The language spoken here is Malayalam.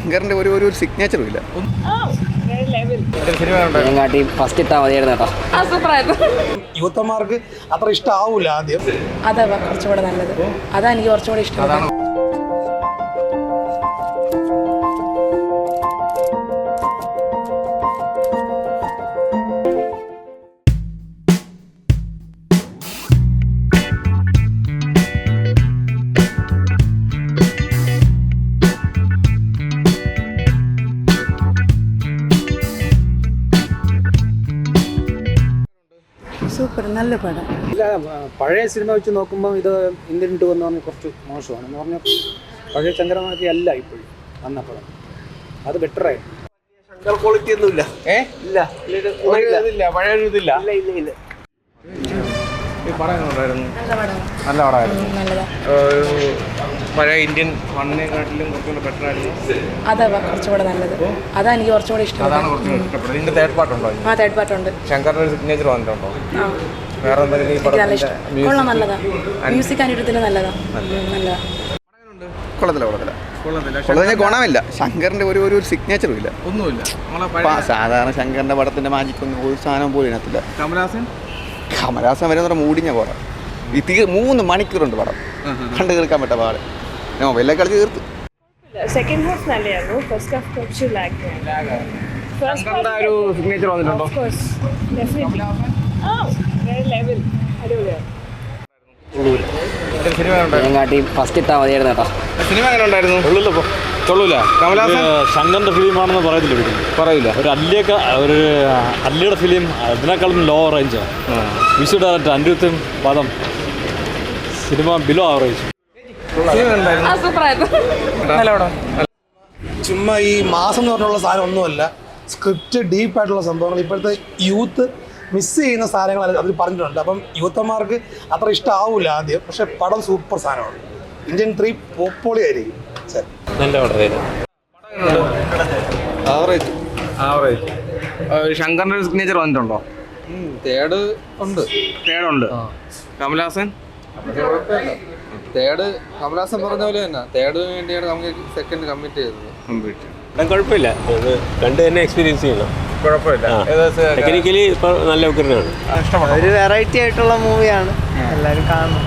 ശങ്കറിന്റെ ഒരു ഒരു സിഗ്നേച്ചറും ഇല്ല. കാട്ടി ഫസ്റ്റ് ഇട്ടാ മതിയായിരുന്നു കേട്ടോ. അത്ര ഇഷ്ടാവൂല ആദ്യം. അതാ കുറച്ചുകൂടെ നല്ലത്. അതാ എനിക്ക് കുറച്ചുകൂടെ ഇഷ്ടം സൂപ്പർ നല്ല പടം. ഇല്ല പഴയ സിനിമ വെച്ച് നോക്കുമ്പോൾ ഇത് ഇന്ത്യൻ ടു എന്ന് പറഞ്ഞാൽ കുറച്ച് മോശമാണ്. എന്ന് പറഞ്ഞാൽ പഴയ ചന്ദ്രമാക്കി അല്ല ഇപ്പോഴും വന്ന പടം. അത് ബെറ്ററായിരുന്നു ക്വാളിറ്റി ഒന്നും ഇല്ല. ഏ? ഇല്ല. ഇതില്ല പഴയ ഒരു ഇതില്ല ഇല്ല ഇല്ല ഇല്ല. ഈ പടം എങ്ങനെയുണ്ടായിരുന്നു? നല്ല പടം. നല്ല പടമായിരുന്നു. പഴയ ഇന്ത്യൻ മണ്ണിനെക്കാട്ടിലും കുറച്ചുകൂടെ ബെറ്റർ ആയിരുന്നു അതാ കുറച്ചുകൂടെ നല്ലത്. അതാ എനിക്ക് കുറച്ചുകൂടെ ഇഷ്ടം. അതാണ് കുറച്ചുകൂടെ ഇഷ്ടപ്പെട്ടത്. ഇതിന്റെ തേർഡ് പാർട്ട് ഉണ്ടോ ആ തേർഡ് പാർട്ട് ഉണ്ട്. ശങ്കറിന്റെ ഒരു സിഗ്നേച്ചർ വന്നിട്ടുണ്ടോ? ആ. വേറെ എന്തെങ്കിലും ഈ പടത്തിന്റെ കൊള്ളാം നല്ലതാ. മ്യൂസിക് അനുഭവത്തിന് നല്ലതാ. നല്ലതാ. കൊള്ളത്തില്ല കൊള്ളത്തില്ല. കൊള്ളതിന് ഗുണമില്ല. ശങ്കറിന്റെ ഒരു ഒരു സിഗ്നേച്ചറും ഇല്ല. ഒന്നുമില്ല. സാധാരണ ശങ്കറിന്റെ പടത്തിന്റെ മാജിക് ഒന്നും ഒരു സാധനം പോലും ഇതിനകത്തില്ല കമലഹാസൻ? കമലഹാസൻ വരെ മൂടിഞ്ഞ പോടാ ഈ തീ മൂന്ന് മണിക്കൂറുണ്ട് പടം. കണ്ടു തീർക്കാൻ പറ്റാ പാട് മൊബൈലിലെ കളിച്ച് തീർത്തു. സെക്കൻഡ് ഹാഫ് നല്ലതായിരുന്നു ഫസ്റ്റ് ഹാഫ് കുറച്ച് ലാഗ് ശങ്കറിന്റെ ഒരു സിഗ്നേച്ചർ വന്നിട്ടുണ്ടോ? ഫസ്റ്റ് ഇട്ടാ മതിയായിരുന്നു കേട്ടോ. സിനിമ എങ്ങനെ ഉണ്ടായിരുന്നു? കൊള്ളൂല. കമലഹാസൻ? ശങ്കറിന്റെ ഫിലിമാണെന്ന് പറയത്തില്ല പറയില്ല. പറയൂല ഒരു അല്ലിയൊക്കെ ഒരു അല്ലിയുടെ ഫിലിം അതിനേക്കാളും ലോ റേഞ്ചാണ് വിഷു ഡയറക്ടർ അനിരുദ്ധം പദം. സിനിമ ബിലോ ആവറേജ് ചുമ്മാ ഈ മാസം എന്ന് പറഞ്ഞുള്ള സാധനം ഒന്നുമല്ല സ്ക്രിപ്റ്റ് ഡീപ്പ് ആയിട്ടുള്ള സംഭവങ്ങൾ. ഇപ്പോഴത്തെ യൂത്ത് മിസ് ചെയ്യുന്ന സാധനങ്ങൾ അതിൽ- പറഞ്ഞിട്ടുണ്ട്. അപ്പം യൂത്തന്മാർക്ക് അത്ര ഇഷ്ടമാവില്ല ആദ്യം. പക്ഷെ പടം സൂപ്പർ സാധനമാണ്. ഇന്ത്യൻ ത്രീ പോപ്പോളി ആയിരിക്കും ശങ്കറിന്റെ സിഗ്നേച്ചർ വന്നിട്ടുണ്ടോ? തേർഡ് ഉണ്ട്. തേടുണ്ട് കമലഹാസൻ തേർഡ് കമലാസൻ പറഞ്ഞ പോലെ തന്നെ. തേർഡ് വേണ്ടിയാണ് നമുക്ക് സെക്കൻഡ് കമ്മിറ്റ് ചെയ്തത്. കുഴപ്പമില്ല. ഇത് കണ്ട് തന്നെ എക്സ്പീരിയൻസ് ചെയ്യണം. കുഴപ്പമില്ല. ടെക്നിക്കലി ഇപ്പം നല്ല ഉഗ്രനാണ് ഒരു വെറൈറ്റി ആയിട്ടുള്ള മൂവിയാണ് എല്ലാവരും കാണണം